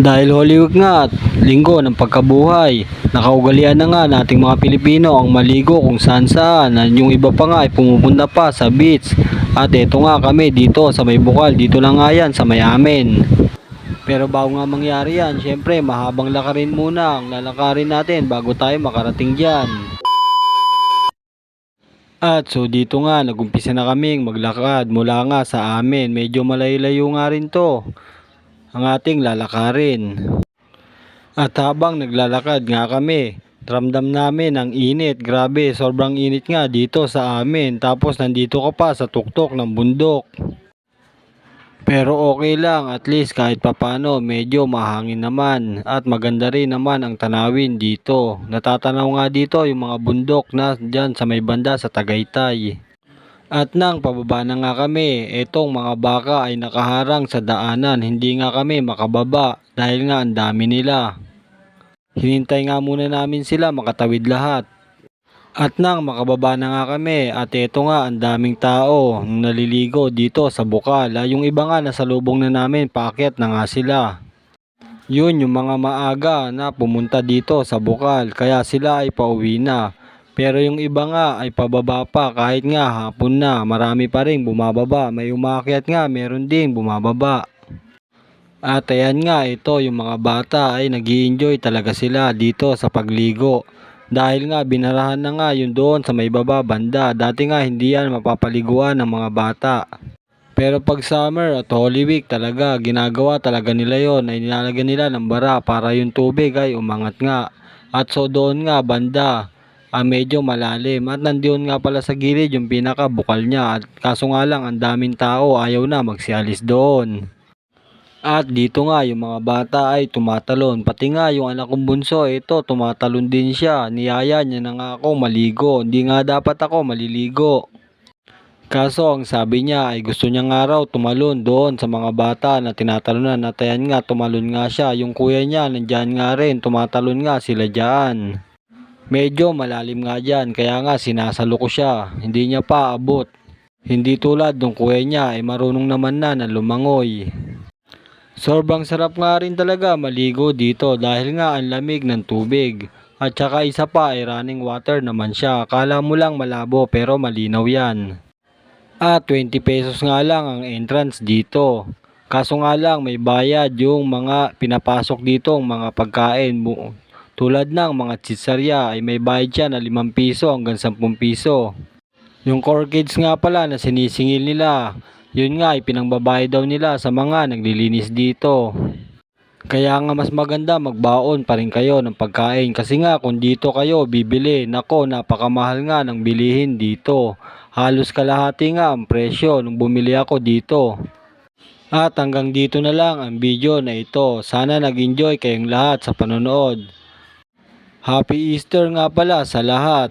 Dahil Holy Week nga at linggo ng pagkabuhay, nakaugalian na nga nating mga Pilipino ang maligo kung saan saan. At Yung iba pa nga ay pumupunta pa sa beach. At eto nga kami dito sa may bukal, dito lang nga yan sa may amin. Pero bago nga mangyari yan, syempre mahabang lakarin muna ang lalakarin natin bago tayo makarating dyan. At so dito nga, nagumpisa na kaming maglakad mula nga sa amin. Medyo malayo-layo nga rin to ang ating lalakarin. At habang naglalakad nga kami, ramdam namin ang init. Grabe, sobrang init nga dito sa amin. Tapos nandito ka pa sa tuktok ng bundok. Pero okay lang, at least kahit papano medyo mahangin naman at maganda rin naman ang tanawin dito. Natatanaw nga dito yung mga bundok na dyan sa may banda sa Tagaytay. At nang pababa na nga kami, etong mga baka ay nakaharang sa daanan. Hindi nga kami makababa dahil nga ang dami nila. Hinintay nga muna namin sila makatawid lahat. At nang makababa na nga kami at eto nga ang daming tao naliligo dito sa bukal. Yung iba nga nasa lubong na namin, paakyat na nga sila. Yun yung mga maaga na pumunta dito sa bukal kaya sila ay pauwi na. Pero yung iba nga ay pababa pa kahit nga hapon na marami pa rin bumababa. May umakyat nga meron din bumababa. At ayan nga ito yung mga bata ay nag enjoy talaga sila dito sa pagligo. Dahil nga binarahan na nga yun doon sa may baba banda. Dati nga hindi yan mapapaliguan ng mga bata. Pero pag summer at Holy Week talaga, ginagawa talaga nila yon ay nilalagyan nila ng bara para yung tubig ay umangat nga. At so doon nga banda, ah, medyo malalim. At nandiyon nga pala sa gilid yung pinaka bukal niya. At kaso nga lang ang daming tao ayaw na magsialis doon. At dito nga yung mga bata ay tumatalon. Pati nga yung anak kong bunso, ito tumatalon din siya. Niyaya niya na nga ako maligo. Hindi nga dapat ako maliligo. Kaso ang sabi niya ay gusto niya nga raw tumalon doon sa mga bata na tinatalunan at ayan nga tumalon nga siya. Yung kuya niya nandyan nga rin tumatalon nga sila dyan. Medyo malalim nga dyan kaya nga sinasalo ko siya. Hindi niya pa abot. Hindi tulad ng kuya niya ay marunong naman na na lumangoy. Sobrang sarap nga rin talaga maligo dito dahil nga ang lamig ng tubig. At saka isa pa ay running water naman siya. Akala mo lang malabo pero malinaw yan. At 20 pesos nga lang ang entrance dito. Kaso nga lang may bayad yung mga pinapasok dito ang mga pagkain. Tulad ng mga chicharya ay may bayad siya na 5 piso hanggang 10 piso. Yung core kids nga pala na sinisingil nila, yun nga ay pinangbabayad daw nila sa mga naglilinis dito. Kaya nga mas maganda magbaon pa rin kayo ng pagkain kasi nga kung dito kayo bibili, nako napakamahal nga ng bilihin dito. Halos kalahati nga ang presyo nung bumili ako dito. At hanggang dito na lang ang video na ito. Sana nag-enjoy kayong lahat sa panonood. Happy Easter nga pala sa lahat.